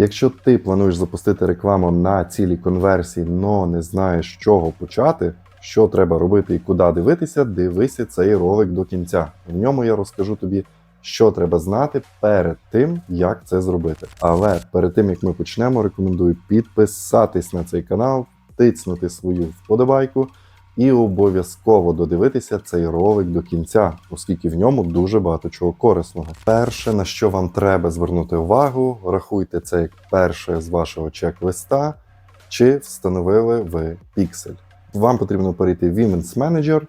Якщо ти плануєш запустити рекламу на цілій конверсії, но не знаєш, з чого почати, що треба робити і куди дивитися, дивися цей ролик до кінця. В ньому я розкажу тобі, що треба знати перед тим, як це зробити. Але перед тим як ми почнемо, рекомендую підписатись на цей канал, тицнути свою вподобайку і обов'язково додивитися цей ролик до кінця, оскільки в ньому дуже багато чого корисного. Перше, на що вам треба звернути увагу, рахуйте це як перше з вашого чек-листа, чи встановили ви піксель. Вам потрібно перейти в Events Manager,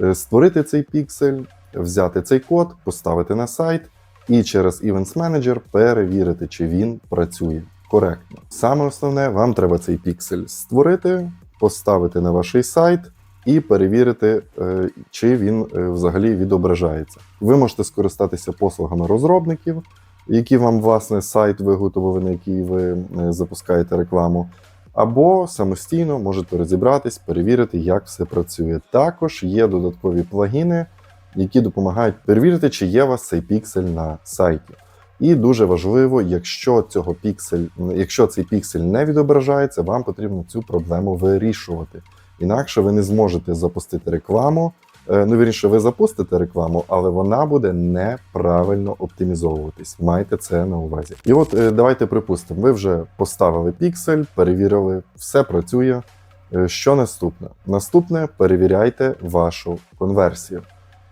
е, створити цей піксель, взяти цей код, поставити на сайт і через Events Manager перевірити, чи він працює коректно. Саме основне, вам треба цей піксель створити, поставити на ваш сайт і перевірити, е, чи він е, взагалі відображається. Ви можете скористатися послугами розробників, які вам власне сайт виготовили, на який ви е, запускаєте рекламу. Або самостійно можете розібратись, перевірити, як все працює. Також є додаткові плагіни, які допомагають перевірити, чи є у вас цей піксель на сайті. І дуже важливо, якщо цього піксель, якщо цей піксель не відображається, вам потрібно цю проблему вирішувати. Інакше ви не зможете запустити рекламу. Е, Ну, вірніше, ви запустите рекламу, але вона буде неправильно оптимізовуватись. Майте це на увазі. І от е, давайте припустимо, ви вже поставили піксель, перевірили, все працює. Е, Що наступне? Наступне перевіряйте вашу конверсію.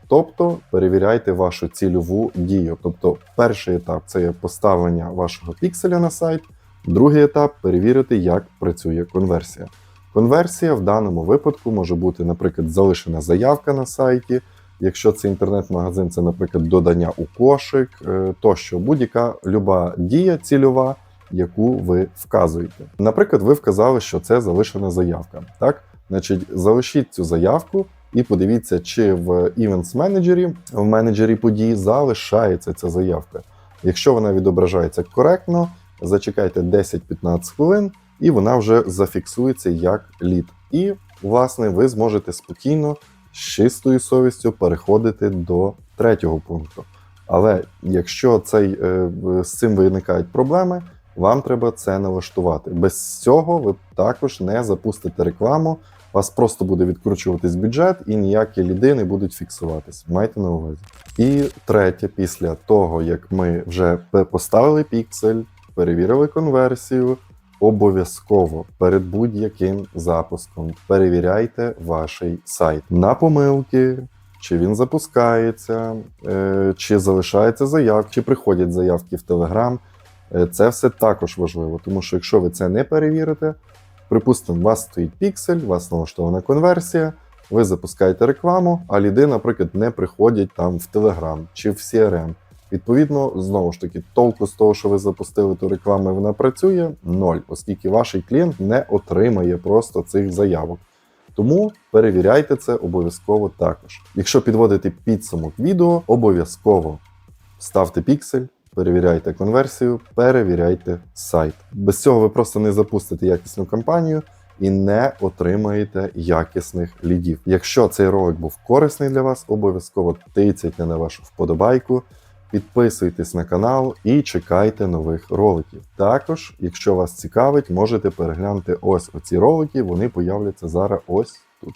Тобто перевіряйте вашу цільову дію. Тобто, перший етап це є поставлення вашого пікселя на сайт, другий етап перевірити, як працює конверсія. Конверсія в даному випадку може бути, наприклад, залишена заявка на сайті. Якщо це інтернет-магазин, це, наприклад, додання у кошик, е, тощо будь-яка люба дія цільова, яку ви вказуєте. Наприклад, ви вказали, що це залишена заявка. Так, значить, залишіть цю заявку і подивіться, чи в Events менеджері, в менеджері подій залишається ця заявка. Якщо вона відображається коректно, зачекайте 10-15 хвилин, і вона вже зафіксується як лід. І, власне, ви зможете спокійно з чистою совістю переходити до третього пункту. Але якщо цей, е, з цим виникають проблеми, вам треба це налаштувати. Без цього ви також не запустите рекламу, вас просто буде відкручуватись бюджет і ніякі ліди не будуть фіксуватись. Майте на увазі. І третє, після того, як ми вже поставили піксель, перевірили конверсію, обов'язково перед будь-яким запуском перевіряйте ваш сайт на помилки. Чи він запускається, е, чи залишається заявки, чи приходять заявки в. Е, Це все також важливо, тому що якщо ви це не перевірите, припустимо, у вас стоїть піксель, у вас налаштована конверсія, ви запускаєте рекламу, а ліди, наприклад, не приходять там в Telegram чи в CRM. Відповідно, знову ж таки, толку з того, що ви запустили ту рекламу, і вона працює, ноль, оскільки ваш клієнт не отримає просто цих заявок. Тому перевіряйте це обов'язково також. Якщо підводити підсумок відео, обов'язково ставте піксель, перевіряйте конверсію, перевіряйте сайт. Без цього ви просто не запустите якісну кампанію і не отримаєте якісних лідів. Якщо цей ролик був корисний для вас, обов'язково тицяйте на вашу вподобайку. Підписуйтесь на канал і чекайте нових роликів. Також, якщо вас цікавить, можете переглянути ось оці ролики, вони появляться зараз ось тут.